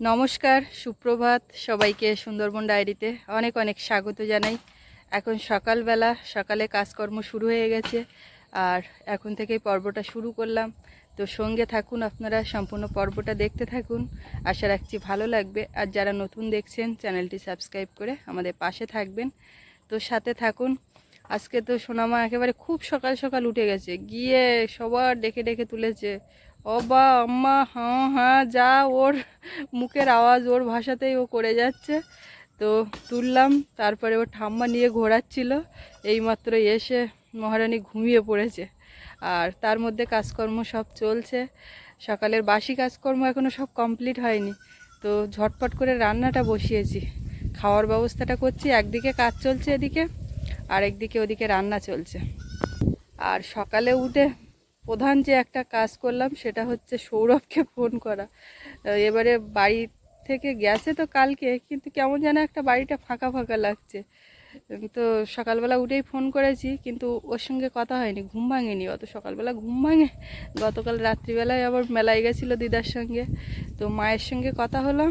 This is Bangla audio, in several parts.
নমস্কার, সুপ্রভাত সবাইকে সুন্দরবন ডায়েরিতে অনেক অনেক স্বাগত জানাই। এখন সকালবেলা, সকালে কাজকর্ম শুরু হয়ে গেছে আর এখন থেকেই পর্বটা শুরু করলাম। তো সঙ্গে থাকুন আপনারা, সম্পূর্ণ পর্বটা দেখতে থাকুন। আশা রাখছি ভালো লাগবে। আর যারা নতুন দেখছেন, চ্যানেলটি সাবস্ক্রাইব করে আমাদের পাশে থাকবেন। তো সাথে থাকুন। আজকে তো সোনামা একেবারে খুব সকাল সকাল উঠে গেছে। গিয়ে সবার ডেকে ডেকে তুলেছে। ও বা আম্মা হ্যাঁ হ্যাঁ যা ওর মুখের আওয়াজ, ওর ভাষাতেই ও করে যাচ্ছে। তো তুললাম, তারপরে ও ঠাম্মা নিয়ে ঘোরাচ্ছিল। এইমাত্র এসে মহারানী ঘুমিয়ে পড়েছে। আর তার মধ্যে কাজকর্ম সব চলছে। সকালের বাসি কাজকর্ম এখনও সব কমপ্লিট হয়নি। তো ঝটপট করে রান্নাটা বসিয়েছি। খাওয়ার ব্যবস্থাটা করছি, একদিকে কাজ চলছে এদিকে আর একদিকে ওদিকে রান্না চলছে। আর সকালে উঠে প্রধান যে একটা কাজ করলাম সেটা হচ্ছে সৌরভকে ফোন করা। এবারে বাড়ি থেকে গেছে তো কালকে, কিন্তু কেমন যেন একটা বাড়িটা ফাঁকা ফাঁকা লাগছে। তো সকালবেলা উঠেই ফোন করেছি, কিন্তু ওর সঙ্গে কথা হয়নি, ঘুম ভাঙেনি। অত সকালবেলা ঘুম ভাঙে, গতকাল রাত্রিবেলায় আবার মেলায় গেছিল দিদার সঙ্গে। তো মায়ের সঙ্গে কথা হলো,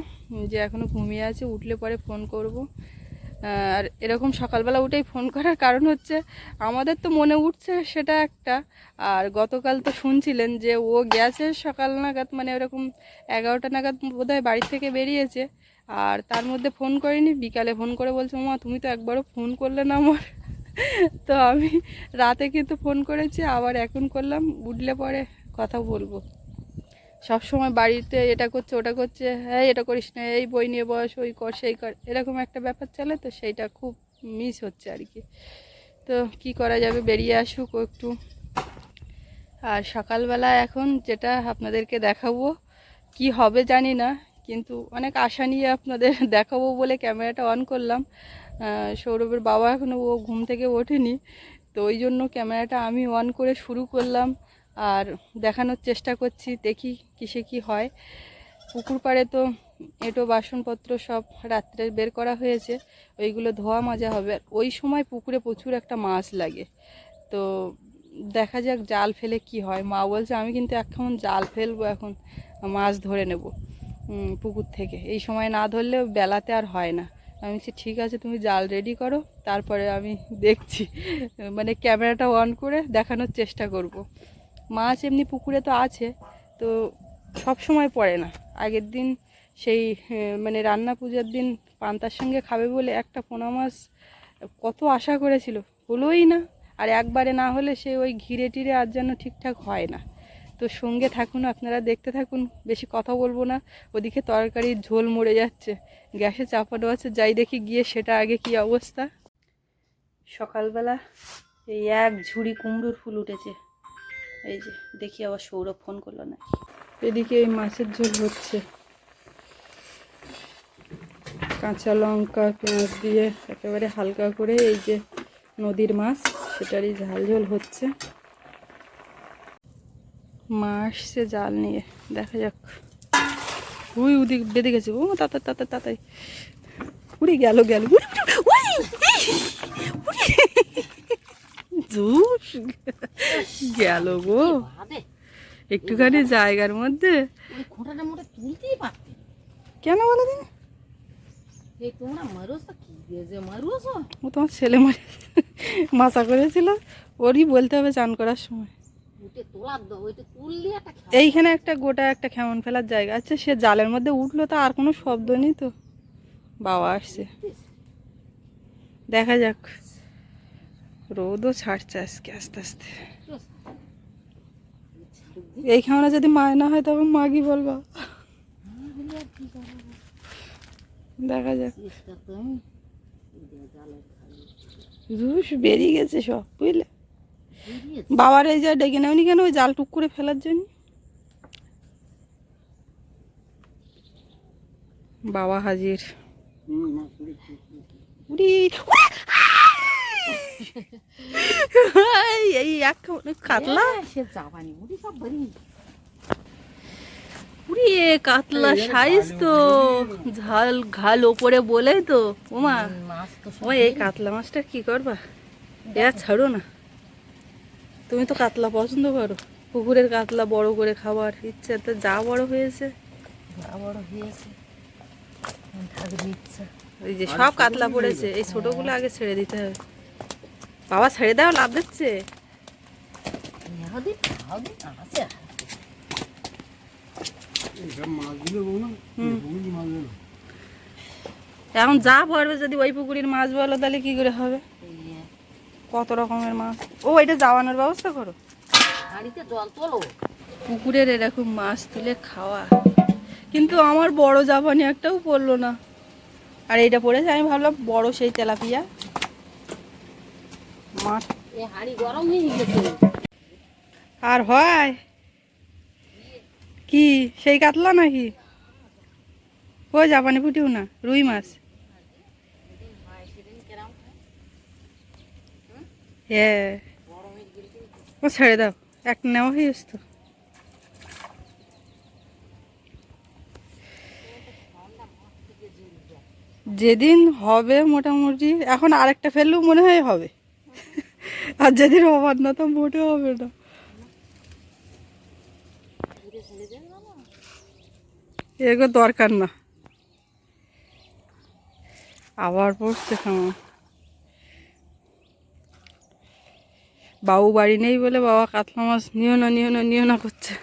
যে এখনও ঘুমিয়ে আছে, উঠলে পরে ফোন করব। আর এরকম সকালবেলা উঠেই ফোন করার কারণ হচ্ছে, আমাদের তো মনে উঠছে সেটা একটা। আর গতকাল তো শুনছিলেন যে ও গেছে সকাল নাগাদ মানে এরকম এগারোটা নাগাদ বোধহয় বাড়ি থেকে বেরিয়েছে। আর তার মধ্যে ফোন করিনি, বিকালে ফোন করে বলছে, মা, তুমি তো একবারও ফোন করলে না আমার। তো আমি রাতে কিন্তু ফোন করেছি, আবার এখন করলাম, উঠলে পরে কথা বলব। সব সময় বাড়িতে এটা করছে, ওটা করছে হ্যাঁ এটা করিস না, এই বই নিয়ে বস, ওই কর, সেই কর। এরকম একটা ব্যাপার চলে, তো সেইটা খুব মিস হচ্ছে আর কি। তো কি করা যাবে? বেরিয়ে আসুক একটু। আর সকালবেলা এখন যেটা আপনাদেরকে দেখাবো, কি হবে জানি না, কিন্তু অনেক আশা নিয়ে আপনাদের দেখাবো বলে ক্যামেরাটা অন করলাম। সৌরভের বাবা এখনও ও ঘুম থেকে ওঠেনি, তো ওই জন্য ক্যামেরাটা আমি অন করে শুরু করলাম। আর দেখানোর চেষ্টা করছি, দেখি কিসে কি হয়। পুকুর পাড়ে তো এঁটো বাসনপত্র সব রাত্রে বের করা হয়েছে, ওইগুলো ধোয়া মাজা হবে। আর ওই সময় পুকুরে প্রচুর একটা মাছ লাগে। তো দেখা যাক জাল ফেলে কি হয়। মা বলছে, আমি কিন্তু এখন জাল ফেলব এখন, মাছ ধরে নেব পুকুর থেকে। এই সময় না ধরলে বেলাতে আর হয় না। আমি বলছি, ঠিক আছে, তুমি জাল রেডি করো, তারপরে আমি দেখছি। মানে ক্যামেরাটা অন করে দেখানোর চেষ্টা করব। মাছ এমনি পুকুরে তো আছে, তো সব সময় পড়ে না। আগের দিন সেই মানে রান্না পূজার দিন পান্তার সঙ্গে খাবে বলে একটা পোনা মাছ কত আশা করেছিল, হলোই না। আর একবারে না হলে সে ওই ঘিরে টিরে আর যেন ঠিকঠাক হয় না। তো সঙ্গে থাকুন, আপনারা দেখতে থাকুন, বেশি কথা বলব না। ওদিকে তরকারির ঝোল মরে যাচ্ছে, গ্যাসে চাপানো আছে, যাই দেখি গিয়ে সেটা আগে কি অবস্থা। সকালবেলা এই এক ঝুড়ি কুমড়োর ফুল উঠেছে। এই যে দেখি আবার সৌরভ ফোন করল না এদিকে এই মাছের ঝোল হচ্ছে কাঁচা লঙ্কা পেঁয়াজ দিয়ে একেবারে হালকা করে এই যে নদীর মাছ সেটারই ঝাল ঝোল হচ্ছে মা আসছে জাল নিয়ে দেখা যাক উই উদিক বেঁধে গেছে ও তাতা তাতা তাতাই উড়ে গেল গেল। ধুস, গেল গো। একটুখানি জায়গার মধ্যে। কেন বলো তোমরা ও ছেলে মারে মাছা করেছিল ওরই বলতে হবে চান করার সময়। এইখানে একটা গোটা একটা খেমন ফেলার জায়গা আছে সে জালের মধ্যে উঠল তো আর কোনো শব্দ নেই তো। বাবা আসছে। দেখা যাক। রোদও ছাড়ছে আজকে আস্তে আস্তে। এই খাওয়ানো যদি মায়না হয় তবে মাগি বলব। দেখা যাক। রুশ বেরিয়ে গেছে সব বুঝলে? বাবার এই যা ডেকে নেওনি কেন? ওই জাল টুক করে ফেলার জন্য। বাবা হাজির। উড়ি! এই এক কাতলা সে যাবানি মুড়ি সব ভরি উড়ি কাতলা সাইজ তো ঝাল ঘাল ওপরে বলে তো ওমা এই কাতলা মাছটা কি করবা ছাড়ো না তুমি তো কাতলা পছন্দ করো। পুকুরের কাতলা বড় করে খাবার। ইচ্ছে তো যা বড় হয়েছে। বড় বড় হয়েছে। ইচ্ছা। এই যে সব কাতলা পড়েছে। এই ছোটগুলো আগে ছেড়ে দিতে হবে। বাবা ছেড়ে দাও লাভ দিচ্ছে। এখন যা পড়বে যদি ওই পুকুরের মাছ বলো তাহলে কি করে হবে? কত রকমের মাছ। ও এটা যাওয়ানোর ব্যবস্থা করো। জল তোলো। পুকুরের এরকম মাছ তুলে খাওয়া। কিন্তু আমার বড় জাপানি একটাও পড়ল না। আর এইটা পড়েছে আমি ভাবলাম বড় সেই তেলাপিয়া। আর হয়? কি সেই কাতলা নাকি? ও জাপানি ফুটিও না? রুই মাছ। হ্যাঁ ও ছেড়ে দাও এক নেওয়া হয়ে তো। যেদিন হবে মোটামুটি এখন আরেকটা ফেললেও মনে হয় হবে। আর যেদিন হবার না তো মোটে হবে না। এগুলো দরকার না। আবার পড়ছে কেমন বাবু বাড়ি নেই বলে বাবা কাতলা মাছ নিও না নিও না নিও না করছে।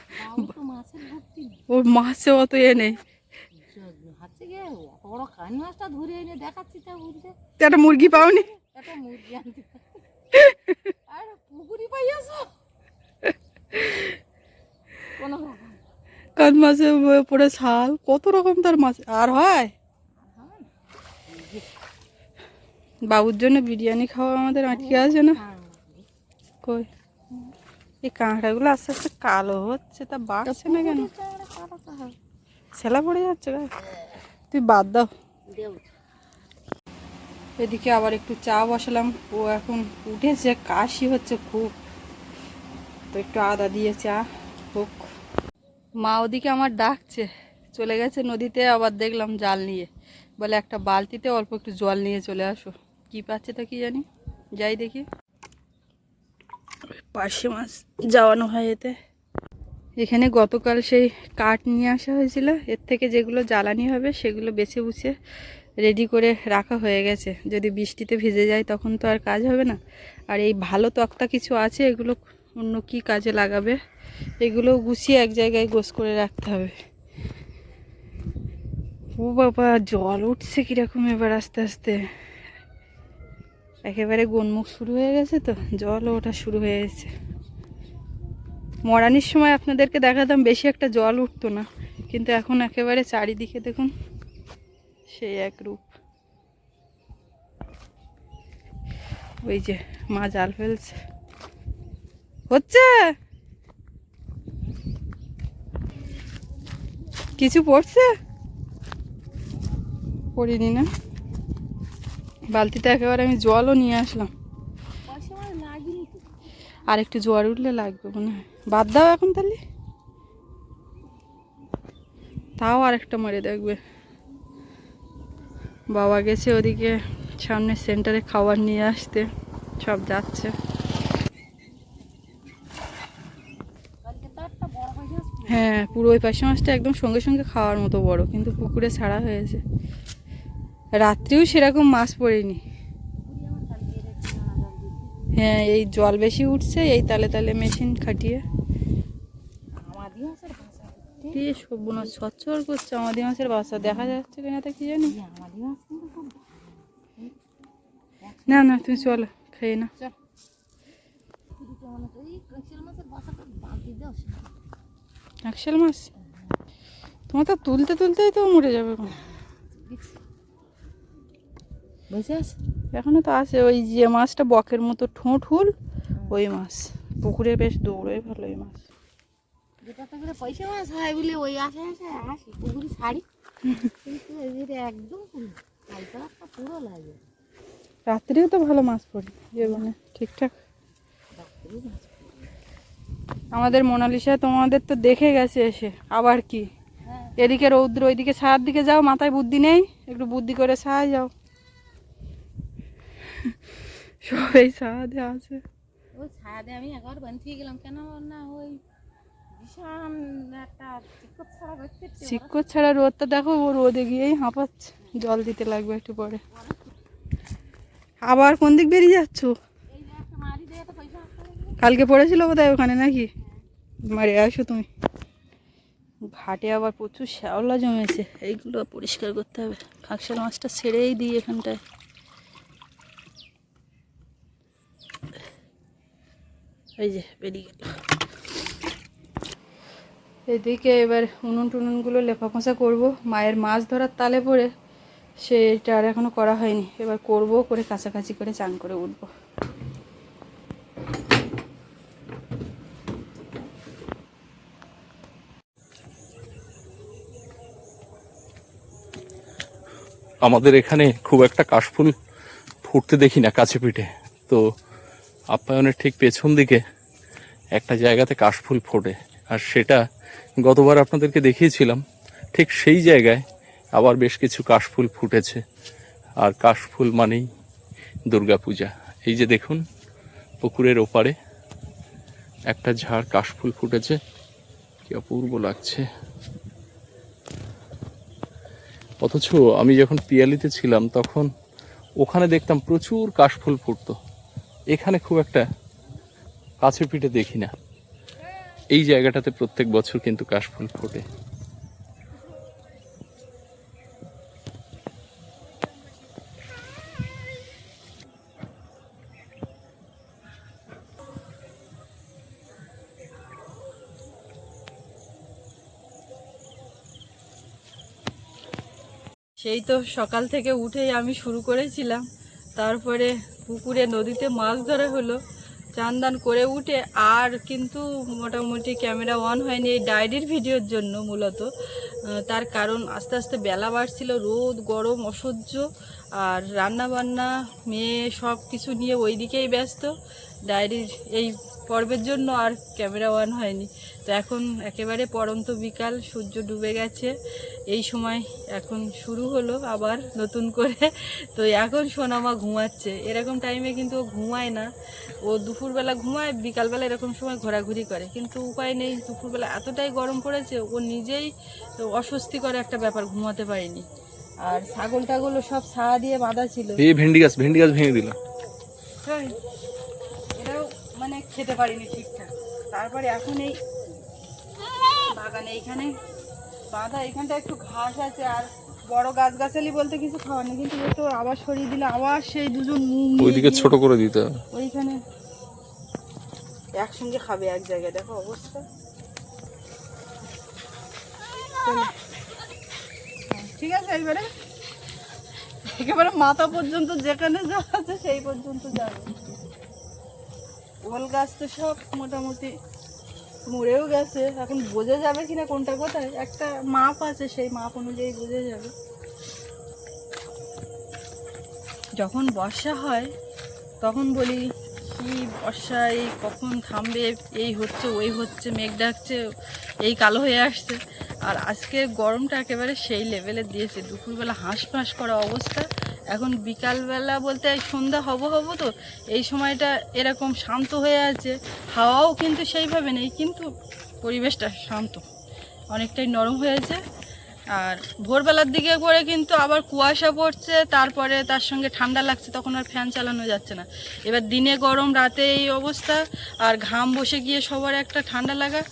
ওর মাছে অত এ নেই। একটা মুরগি পাওনি? একটা মুরগি আনতে কোনো রকম কান মাছে পড়ে ছাল কত রকম তার মাছ আর হয়? বাবুর জন্য বিরিয়ানি খাওয়া আমাদের আটকে আছে না। কই? এই কাঁকড়াগুলো আস্তে আস্তে কালো হচ্ছে তা বাড়ছে না কেন? ছেলা পড়ে যাচ্ছে তুই বাদ দেও। এদিকে আবার একটু চা বসালাম। ও এখন উঠেছে, কাশি হচ্ছে খুব। তো একটু আদা দিয়ে চা হোক। মা ওদিকে আমার ডাকছে, চলে গেছে নদীতে, আবার দেখলাম জাল নিয়ে। বলে একটা বালতিতে অল্প একটু জল নিয়ে চলে আসো। কি পাচ্ছে তা কি জানি? যাই দেখি। পার্শে মাছ যাওয়ানো হয় এতে। এখানে গতকাল সেই কাঠ নিয়ে আসা হয়েছিল। এর থেকে যেগুলো জ্বালানি হবে, সেগুলো বেছে বুছে রেডি করে রাখা হয়ে গেছে। যদি বৃষ্টিতে ভিজে যায় তখন তো আর কাজ হবে না। আর এই ভালো তক্তা কিছু আছে, এগুলো অন্য কি কাজে লাগাবে? এগুলো গুছিয়ে এক জায়গায় গোস করে রাখতে হবে। ও বাবা, জল উঠছে কীরকম এবার আস্তে আস্তে। একেবারে গোনমুখ শুরু হয়ে গেছে তো, জলও ওঠা শুরু হয়ে গেছে। মরানির সময় আপনাদেরকে দেখাতাম, বেশি একটা জল উঠতো না। কিন্তু এখন একেবারে চারিদিকে দেখুন সেই এক রূপ। ওই যে মা জাল ফেলছে। হচ্ছে? কিছু পড়ছে? পড়িনি না। বালতিতে একেবারে আমি জলও নিয়ে আসলাম। আর একটু জোয়ার উঠলে লাগবে মনে হয়। বাদ দাও এখন তাহলে। তাও আর একটা মরে দেখবে। বাবা গেছে ওদিকে সামনে সেন্টারে খাবার নিয়ে আসতে সব যাচ্ছে। হ্যাঁ পুরো ওই পাশে মাছটা একদম সঙ্গে সঙ্গে খাওয়ার মতো বড় কিন্তু পুকুরে ছাড়া হয়েছে। রাত্রিও সেরকম মাছ পড়েনি। হ্যাঁ এই জল বেশি উঠছে এই তালে তালে মেশিন খাটিয়ে। দিয়ে সবুনা সচ্ছর করছে আমাদের মাছের বাসা দেখা যাচ্ছে কিনা তা কি জানি? না না তুমি চলো খেয়ে না একশাল মাছ? তোমার তো তুলতে তুলতেই তো মরে যাবে এখন। আছে? এখনও তো আছে ওই যে মাছটা বকের মতো ঠোঁট হুল ওই মাছ। পুকুরে বেশ দৌড়োয় ভালো ওই মাছ করে পয়সা মাছ হয় বলে ওই আসে আসে আসি। পুকুরি শাড়ি কিন্তু এদের একদম পুরো একটা পুরো লাগে। রাত্রেও তো ভালো মাছ পড়ে। জীবনে ঠিকঠাক। আমাদের মোনালিসা তোমাদের তো দেখে গেছে এসে। আবার কি? হ্যাঁ। এদিকে রৌদ্র ওইদিকে ছায়ার দিকে যাও মাথায় বুদ্ধি নেই। একটু বুদ্ধি করে ছায়া যাও। সবাই ছায়া আছে। ওই ছায়াতে আমি একবার বান থেকে গেলাম। কেন না ওই চিকট ছাড়া রোদটা দেখো ও রোদে গিয়েই হাঁপাচ্ছে। জল দিতে লাগবে একটু পরে। আবার কোন দিক বেরিয়ে যাচ্ছ। কালকে পড়েছিল বোধহয় ওখানে নাকি? মারে আসো তুমি। ঘাটে আবার প্রচুর শ্যাওলা জমেছে এইগুলো পরিষ্কার করতে হবে। খাকশাল মাছটা ছেড়েই দিই এখানটায়। এই যে বেরিয়ে গেল। এদিকে এবার উনুন টুনুনগুলো লেপা খোঁচা করব। মায়ের মাছ ধরার তালে পড়ে সেটা আর এখনও করা হয়নি। এবার করব করে কাছাকাছি করে চান করে উঠবো। আমাদের এখানে খুব একটা কাশফুল ফুটতে দেখি না কাছে পিঠে। তো আপ্যায়নের ঠিক পেছন দিকে একটা জায়গাতে কাশফুল ফোটে। আর সেটা গতবার আপনাদেরকে দেখিয়েছিলাম, ঠিক সেই জায়গায় আবার বেশ কিছু কাশফুল ফুটেছে। আর কাশফুল মানেই দুর্গাপূজা। এই যে দেখুন, পুকুরের ওপারে একটা ঝাড় কাশফুল ফুটেছে। কি অপূর্ব লাগছে। অথচ আমি যখন পিয়ালিতে ছিলাম, তখন ওখানে দেখতাম প্রচুর কাশফুল ফুটতো। এখানে খুব একটা কাছে পিঠে দেখি না। এই জায়গাটাতে প্রত্যেক বছর কিন্তু কাশফুল ফোটে। সেই তো সকাল থেকে উঠেই আমি শুরু করেছিলাম। তারপরে পুকুরে, নদীতে মাছ ধরা হলো। চান দান করে উঠে আর কিন্তু মোটামুটি ক্যামেরা অন হয়নি এই ডায়েরির ভিডিওর জন্য মূলত। তার কারণ আস্তে আস্তে বেলা বাড়ছিল, রোদ, গরম, অসহ্য, আর রান্না বান্না মেয়ে সব কিছু নিয়ে ওইদিকেই ব্যস্ত। ডায়েরির এই পর্বের জন্য আর ক্যামেরা অন হয়নি। তো এখন একেবারে পরন্ত বিকাল সূর্য ডুবে গেছে। এই সময় এখন শুরু হলো আবার নতুন করে। তো এখন সোনামা ঘুমাচ্ছে। এরকম টাইমে কিন্তু ও ঘুমায় না। ও দুপুরবেলা ঘুমায় বিকালবেলা এরকম সময় ঘোরাঘুরি করে। কিন্তু উপায় নেই দুপুরবেলা এতটাই গরম পড়েছে ও নিজেই তো অস্বস্তিকর একটা ব্যাপার ঘুমাতে পারেনি। আর ছাগল টাগলও সব ছায়া দিয়ে বাঁধা ছিল। এই ভেন্ডি গাছ ভেন্ডি গাছ ভেঙে দিল তাই? এরাও মানে খেতে পারিনি ঠিকঠাক। তারপরে এখন এই বাগানে এইখানে বাঁধা এখানটা একটু ঘাস আছে আর বড় গাছ গাছালি বলতে কিছু খাওয়ার নেই কিন্তু তো আবার সরিয়ে দিলে আবার সেই দুজন ওইদিকে ছোট করে দিতে হবে। ওইখানে একসঙ্গে খাবে এক জায়গায় দেখো অবস্থা। হ্যাঁ, ঠিক আছে এবারে একেবারে মাথা পর্যন্ত যেখানে যা আছে সেই পর্যন্ত যাবে। ওল গাছ তো সব মোটামুটি মরেও গেছে। এখন বোঝা যাবে কিনা কোনটা কোথায়। একটা মাপ আছে, সেই মাপ অনুযায়ী বোঝা যাবে। যখন বর্ষা হয়, তখন বলি, কি বর্ষা এই কখন থামবে? এই হচ্ছে, ওই হচ্ছে, মেঘ ডাকছে, এই কালো হয়ে আসছে। আর আজকে গরমটা একেবারে সেই লেভেলে দিয়েছে। দুপুরবেলা হাঁস ফাঁস করা অবস্থা। এখন বিকালবেলা বলতে সন্ধ্যা হব হব তো, এই সময়টা এরকম শান্ত হয়ে আছে। হাওয়াও কিন্তু সেইভাবে নেই, কিন্তু পরিবেশটা শান্ত। অনেকটাই নরম হয়েছে আর ভোরবেলার দিকে করে কিন্তু আবার কুয়াশা পড়ছে, তারপরে তার সঙ্গে ঠান্ডা লাগছে, তখন আর ফ্যান চালানো যাচ্ছে না। এবার দিনে গরম, রাতে এই অবস্থা, আর ঘাম বসে গিয়ে সবার একটা ঠান্ডা লাগা।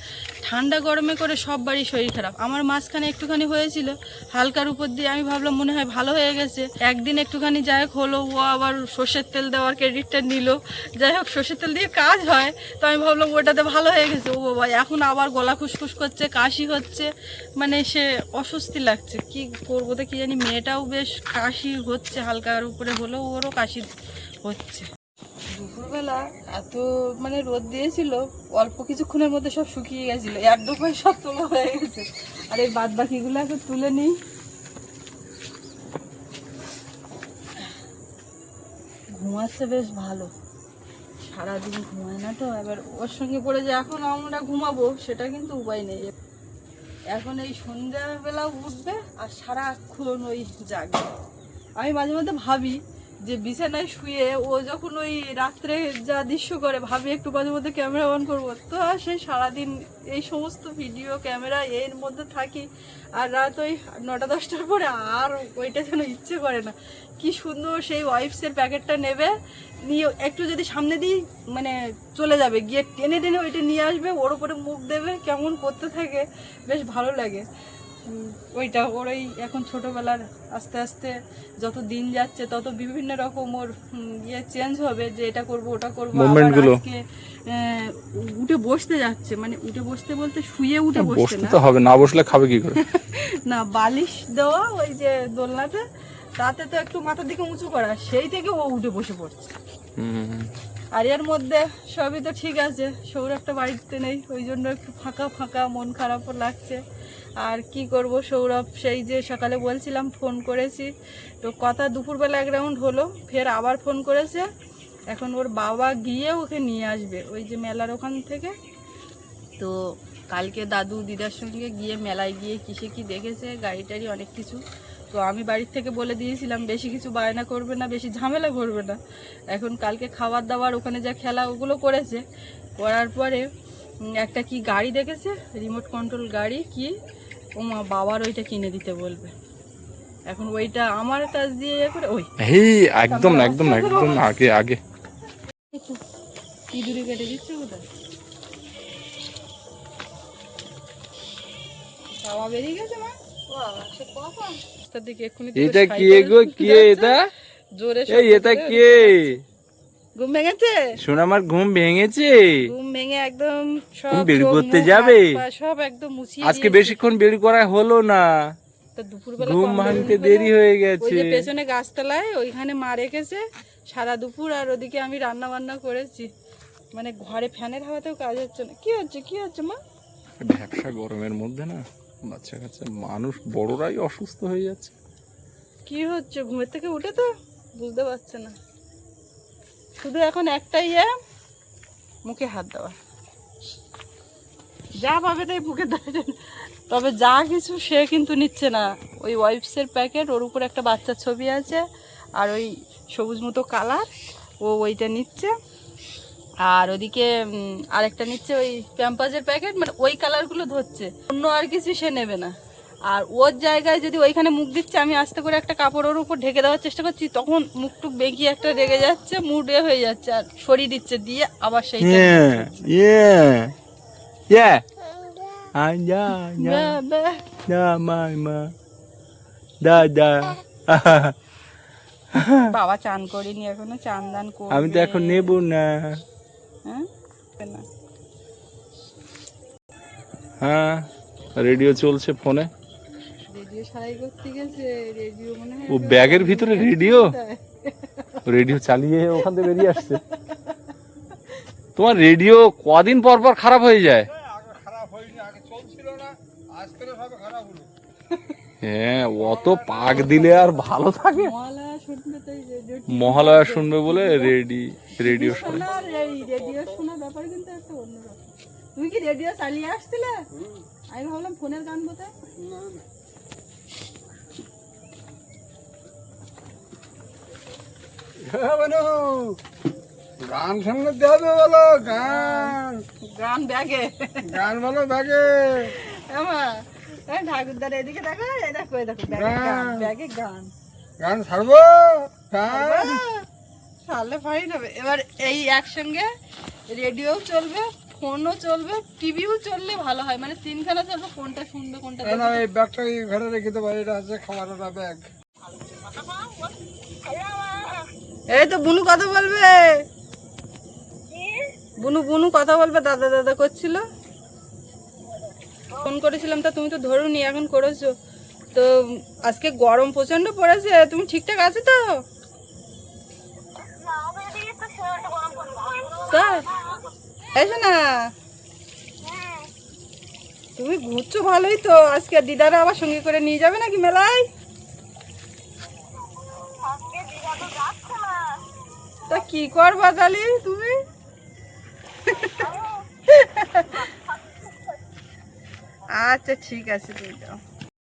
ঠান্ডা গরমে করে সব বাড়ি শরীর খারাপ। আমার মাঝখানে একটুখানি হয়েছিল, হালকার উপর দিয়ে আমি ভাবলাম মনে হয় ভালো হয়ে গেছে। একদিন একটুখানি যাই হোক, হলো, ও আবার সর্ষের তেল দেওয়ার ক্রেডিটটা নিল। যাই হোক, সর্ষের তেল দিয়ে কাজ হয়, তো আমি ভাবলাম ওটাতে ভালো হয়ে গেছে। ও বাবা, এখন আবার গলা খুসখুস করছে, কাশি হচ্ছে। মানে সে অস্বস্তি লাগছে। কি করব তো কি জানি, মেয়েটাও বেশ কাশি হচ্ছে হালকার উপরে হলেও ওরও কাশি হচ্ছে। দুপুরবেলা এত মানে রোদ দিয়েছিল, অল্প কিছুক্ষণের মধ্যে সব শুকিয়ে গেছিল, এক দফায় সব তোলা হয়ে গেছে। আর এই বাদ বাকিগুলো এখন তুলে নিই। ঘুমাচ্ছে বেশ ভালো। সারাদিন ঘুমায় না তো, এবার ওর সঙ্গে পড়ে যে এখন আমরা ঘুমাবো, সেটা কিন্তু উপায় নেই। এখন এই সন্ধ্যাবেলা উঠবে আর সারাক্ষণ ওই জাগবে আমি মাঝে মধ্যে ভাবি যে বিছানায় শুয়ে ও যখন ওই রাত্রে যা দৃশ্য করে, ভাবি একটু মাঝে মধ্যে ক্যামেরা অন করব। তো আর সেই সারাদিন এই সমস্ত ভিডিও ক্যামেরা এর মধ্যে থাকি আর রাত ওই নটা দশটার পরে আর ওইটা যেন ইচ্ছে করে না। কি সুন্দর সেই ওয়াইপসের প্যাকেটটা নেবে। নিয়ে একটু যদি সামনে দিই মানে চলে যাবে গিয়ে টেনে টেনে ওইটা নিয়ে আসবে ওর উপরে মুখ দেবে কেমন করতে থাকে বেশ ভালো লাগে। ওইটা ওর ওই এখন ছোটবেলার আস্তে আস্তে যত দিন যাচ্ছে তত বিভিন্ন রকম ওর ইয়ে চেঞ্জ হবে যে এটা করব ওটা করব। আজকে, উঠে বসতে যাচ্ছে। মানে উঠে বসতে বলতে শুয়ে উঠে বসতে বসতে হবে না বসলে খাবে কি করে? না বালিশ দেওয়া ওই যে দোলনাতে তাতে তো একটু মাথার দিকে উঁচু করা সেই থেকে ও উঠে বসে পড়ছে। আর এর মধ্যে সবই তো ঠিক আছে সৌরভটা বাড়িতে নেই ওই জন্য একটু ফাঁকা ফাঁকা মন খারাপও লাগছে। আর কি করব সৌরভ সেই যে সকালে বলছিলাম ফোন করেছি তো কথা দুপুরবেলা এক রাউন্ড হলো ফের আবার ফোন করেছে এখন ওর বাবা গিয়ে ওকে নিয়ে আসবে ওই যে মেলার ওখান থেকে। তো কালকে দাদু দিদার সঙ্গে গিয়ে মেলায় গিয়ে কিসে কি দেখেছে গাড়ি টাড়ি অনেক কিছু। তো আমি বাড়ির থেকে বলে দিয়েছিলাম বেশি কিছু বায়না করবে না বেশি ঝামেলা করবে না। এখন কালকে খাবার দাবার ওখানে যা খেলা ওগুলো করেছে। করার পরে একটা কি গাড়ি দেখেছে? রিমোট কন্ট্রোল গাড়ি কি? ও মা বাবার ওইটা কিনে দিতে বলবে। এখন ওইটা আমার কাছ দিয়ে ইয়ে করে ওই। একদম একদম একদম আগে আগে। ইঁদুরে কেটে দিচ্ছে কোথায় বাবা বেরিয়ে গেছে মা। বাবা, সে কখন? রাস্তার দিকে এক্ষুনি দুটো এটা কে গো কে এটা? জোরে এই এটা কে? ঘুম ভেঙেছে? শোন আমার ঘুম ভেঙেছে। ঘুম ভেঙে একদম সব বের করতে যাবে? সব একদম মুছিয়ে আজকে বেশিক্ষণ বের করা হলো না। ঘুম ভাঙতে দেরি হয়ে গেছে। পেছনে গাছতলায় ওইখানে মা রেখেছে সারা দুপুর আর ওদিকে আমি রান্না বান্না করেছি। মানে ঘরে ফ্যানের হাওয়াতেও কাজ হচ্ছে না। কি হচ্ছে? কি হচ্ছে মা? ব্যবসা গরমের মধ্যে না কাচ্চা, মানুষ বড়রাই অসুস্থ হয়ে যাচ্ছে। কি হচ্ছে? ঘুমের থেকে উঠে তো বুঝতে পারছে না। শুধু এখন একটাই ইয়ে মুখে হাত দেওয়া। যা পাবে তাই মুখে দেওয়া। তবে যা কিছু সে কিন্তু নিচ্ছে না। ওই ওয়াইপসের প্যাকেট ওর উপর একটা বাচ্চার ছবি আছে, আর ওই সবুজ মতো কালার ও ওইটা নিচ্ছে। আর ওদিকে আরেকটা নিচ্ছে ওই প্যাম্পাজের প্যাকেট মানে ওই কালারগুলো ধরছে। অন্য আর কিছু সে নেবে না। আর ওর জায়গায় যদি ওইখানে মুখ দিচ্ছে আমি আস্তে করে একটা কাপড় ওর উপর ঢেকে দেওয়ার চেষ্টা করছি তখন মুখটুক বেঁকিয়ে একটা রেগে যাচ্ছে মুড হয়ে যাচ্ছে আর সরিয়ে দিচ্ছে দিয়ে আবার সেই ইয়ে বাবা চান করিনি এখনও চান দান আমি তো এখন নেব না। হ্যাঁ হ্যাঁ রেডিও চলছে ফোনে। রেডিও সারাই করতে গেছে রেডিও মনে হয় ও ব্যাগের ভিতরে রেডিও? রেডিও চালিয়ে ওখান থেকে বেরিয়ে আসছে। তোমার রেডিও কদিন পর পর খারাপ হয়ে যায়? হ্যাঁ অত পাক দিলে আর ভালো থাকে। মহালয়া শুনবে মহালয়া শুনবে বলে রেডি রেডিও শোনে শোনার এই রেডিও শোনার ব্যাপার কিন্তু একটা অন্যরকম তুমি কি রেডিও চালিয়ে আসছিলে? আমি ভাবলাম ফোনের গান বোধহয়। গান শুনতে হবে বলো গান। গান ব্যাগে। গান বলো ব্যাগে। ঠাকুরদার এদিকে দেখো এই দেখো দেখো ব্যাগে গান। গান গান। ছাড়বো? গান। তাহলে ফাইন হবে। এবার এই একসঙ্গে রেডিও চলবে। ফোনও চলবে টিভিও চললে ভালো হয়। মানে তিনখানা চলবে কোনটা শুনবে কোনটা এই নাও, এই ব্যাগটা এই ঘরে রেখে দেবো এটা আছে খাবার ব্যাগ। এই তো বুনু কথা বলবে। বুনু বুনু কথা বলবে দাদা দাদা করছিল। ফোন করেছিলাম তা তুমি তো ধরুনি এখন করেছ। তো আজকে গরম প্রচণ্ড পড়েছে তুমি ঠিকঠাক আছো তো এসো না তুমি ঘুরছো ভালোই তো। আজকে দিদারা আবার সঙ্গে করে নিয়ে যাবে নাকি মেলায়? তা কি করবা তাহলে তুমি? আচ্ছা ঠিক আছে তুমি